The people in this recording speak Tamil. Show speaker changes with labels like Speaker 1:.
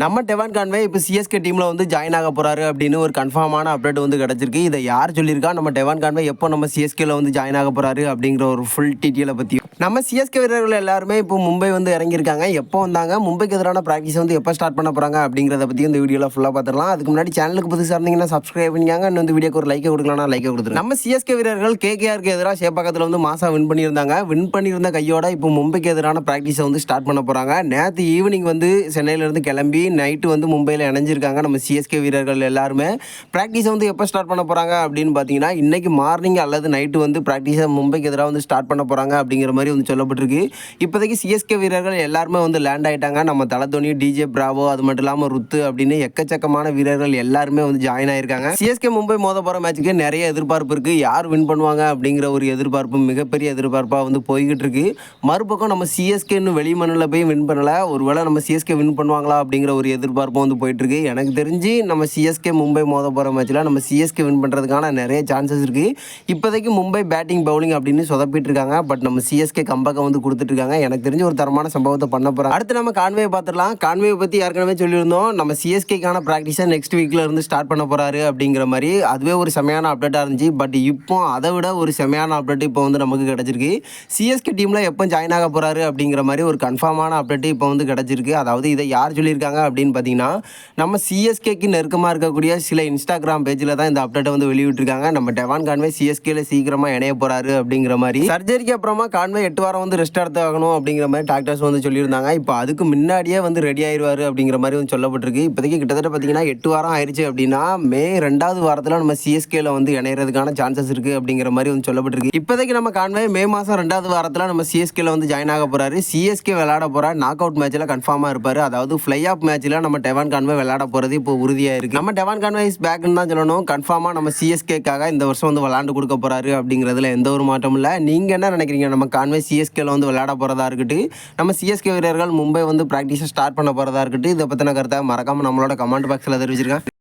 Speaker 1: நம்ம டெவான் கான்வே இப்போ சிஎஸ்கே டீமில் வந்து ஜாயின் ஆக போகிறாரு அப்படின்னு ஒரு கன்ஃபார்மான அப்டேட் வந்து கிடச்சிருக்கு. இதை யார் சொல்லியிருக்கா? நம்ம டெவான் கான்வே எப்போ நம்ம சிஎஸ்கேல வந்து ஜாயின் ஆக போகிறாரு அப்படிங்கிற ஒரு ஃபுல் டீட்டெயிலை பற்றி நம்ம சிஎஸ்கே வீரர்கள் எல்லாருமே இப்போ மும்பை வந்து இறங்கியிருக்காங்க. எப்போ வந்தாங்க? மும்பைக்கு எதிரான ப்ராக்டிஸ் வந்து எப்போ ஸ்டார்ட் பண்ண போகிறாங்க அப்படிங்கிறத பற்றி இந்த வீடியோவில் ஃபுல்லாக பார்த்துடலாம். அதுக்கு முன்னாடி சேனலுக்கு புதுசாக இருந்தீங்கன்னா சப்ஸ்கிரைப் பண்ணிக்காங்க. இன்னும் இந்த வீடியோக்கு ஒரு லைக்கை கொடுக்கலாம் லைக்கை கொடுத்துருங்க. நம்ம சிஎஸ்கே வீரர்கள் கேகேஆருக்கு எதிராக சேப்பாக்கத்தில் வந்து மாசா வின் பண்ணியிருந்தாங்க. வின் பண்ணியிருந்த கையோட இப்போ மும்பைக்கு எதிரான ப்ராக்டிஸை வந்து ஸ்டார்ட் பண்ண போகிறாங்க நேற்று ஈவினிங் வந்து சென்னையிலேருந்து கிளம்பி நைட்டு வந்து மும்பையில் இணைஞ்சிருக்காங்க நம்ம சிஎஸ்கே வீரர்கள் எல்லாருமே. ப்ராக்டிஸை வந்து எப்போ ஸ்டார்ட் பண்ண போகிறாங்க அப்படின்னு பார்த்தீங்கன்னா இன்றைக்கி மார்னிங் அல்லது நைட்டு வந்து ப்ராக்டிஸை மும்பைக்கு எதிராக வந்து ஸ்டார்ட் பண்ண போகிறாங்க அப்படிங்கிற மாதிரி வந்து சொல்லப்பட்டிருக்கு. இப்போதைக்கு சிஎஸ்கே வீரர்கள் எல்லாருமே வந்து லேண்ட் ஆயிட்டாங்க. நம்ம தலை தோனி டிஜே பிராவோ அது மட்டும் இல்லாமல் ருத்து அப்படின்னு எக்கச்சக்கமான வீரர்கள் எல்லாருமே வந்து ஜாயின் ஆயிருக்காங்க. சிஎஸ்கே மும்பை மோத போகிற மேட்ச்சுக்கு நிறைய எதிர்பார்ப்பு இருக்குது யார் வின் பண்ணுவாங்க அப்படிங்கிற ஒரு எதிர்பார்ப்பு மிகப்பெரிய எதிர்பார்ப்பாக வந்து போய்கிட்டு இருக்கு. மறுபக்கம் நம்ம சிஎஸ்கே இன்னும் வெளி மண்ணில் போய் வின் பண்ணல. ஒருவேளை நம்ம சிஎஸ்கே வின் பண்ணுவாங்களா அப்படிங்கிற ஒரு எதிர்பார்ப்பும் வந்து போயிட்டு இருக்கு. எனக்கு தெரிஞ்சு நம்ம சிஎஸ்கே மும்பை மோத போகிற மேட்ச்சில் நம்ம சிஎஸ்கே வின் பண்ணுறதுக்கான நிறைய சான்சஸ் இருக்குது இப்போதைக்கு மும்பை பேட்டிங் பவுலிங் அப்படின்னு சொதப்பிட்டு இருக்காங்க. பட் நம்ம சிஎஸ்கே கம்பக்கம் வந்து கொடுத்துட்ருக்காங்க. எனக்கு தெரிஞ்ச ஒரு தரமான சம்பவத்தை பண்ண போகிறேன் அடுத்து நம்ம கான்வே பார்த்துடலாம். கான்வே பற்றி ஏற்கனவே சொல்லியிருந்தோம். நம்ம சிஎஸ்கேக்கான ப்ராக்டிஸை நெக்ஸ்ட் வீக்ல இருந்து ஸ்டார்ட் பண்ண போகிறாரு அப்படிங்கிற மாதிரி. அதுவே ஒரு செமையான அப்டேட்டாக இருந்துச்சு. பட் இப்போ அதை விட ஒரு செமையான அப்டேட் இப்போ வந்து நமக்கு கிடச்சிருக்கு. சிஎஸ்கே டீமில் எப்போ ஜாயின் ஆக போகிறாரு அப்படிங்கிற மாதிரி ஒரு கன்ஃபார்மான அப்டேட் இப்போ வந்து கிடச்சிருக்கு. அதாவது இதை யார் சொல்லியிருக்காங்க அப்படின்னு பார்த்தீங்கன்னா நம்ம சிஎஸ்கேக்கு நெருக்கமாக இருக்கக்கூடிய சில இன்ஸ்டாகிராம் பேஜில் தான் இந்த அப்டேட்டை வந்து வெளியிட்டிருக்காங்க. நம்ம டெவான் கான்வே சிஎஸ்கேல சீக்கிரமாக இணைய போகிறாரு அப்படிங்கிற மாதிரி. சர்ஜரிக்கு அப்புறமா கான்வே எட்டு வாரம் வந்து ரெஸ்ட் எடுத்து ஆகணும் அப்படிங்கிற மாதிரி டாக்டர்ஸ் வந்து சொல்லியிருந்தாங்க. இப்போ அதுக்கு முன்னாடியே வந்து ரெடி ஆயிடுவார் அப்படிங்கிற மாதிரி வந்து சொல்லப்பட்டிருக்கு. இப்போதைக்கு கிட்டத்தட்ட பார்த்தீங்கன்னா எட்டு வாரம் ஆயிடுச்சு அப்படின்னா மே ரெண்டாவது வாரத்தில் நம்ம சிஎஸ்கேல வந்து இணையறதுக்கான சான்சஸ் இருக்குது அப்படிங்கிற மாதிரி வந்து சொல்லப்பட்டிருக்கு. இப்போதைக்கு நம்ம கான்வே மே மாதம் ரெண்டாவது வாரத்தில் நம்ம சிஎஸ்கேல வந்து ஜாயின் ஆக போகிறாரு சிஎஸ்கே விளையாட போகிற நாக் அவுட் மேட்ச்சில் கன்ஃபார்மாக இருப்பார். அதாவது ஃப்ளை ஆஃப் மேட்ச்சில் நம்ம டெவான் கான்வே விளையாட போகிறது இப்போ உறுதியாக இருக்குது நம்ம டெவான் கான்வே இஸ் பேக்னு தான் சொல்லணும். கன்ஃபார்மாக நம்ம சிஎஸ்கேக்காக இந்த வருஷம் வந்து விளாண்டு கொடுக்க போகிறாரு அப்படிங்கிறதுல எந்த ஒரு மாற்றமும் இல்லை. நீங்கள் என்ன நினைக்கிறீங்க? நம்ம கான்வே சிஎஸ்கேல வந்து விளையாட போகிறதா இருக்கட்டும் நம்ம சிஎஸ்கே வீரர்கள் மும்பை வந்து ப்ராக்டிஸை ஸ்டார்ட் பண்ண போகிறதா இருக்கட்டும் இதை பற்றின கருத்தை மறக்காமல் நம்மளோட கமெண்ட் பாக்ஸில் தெரிவிச்சிருக்கேன்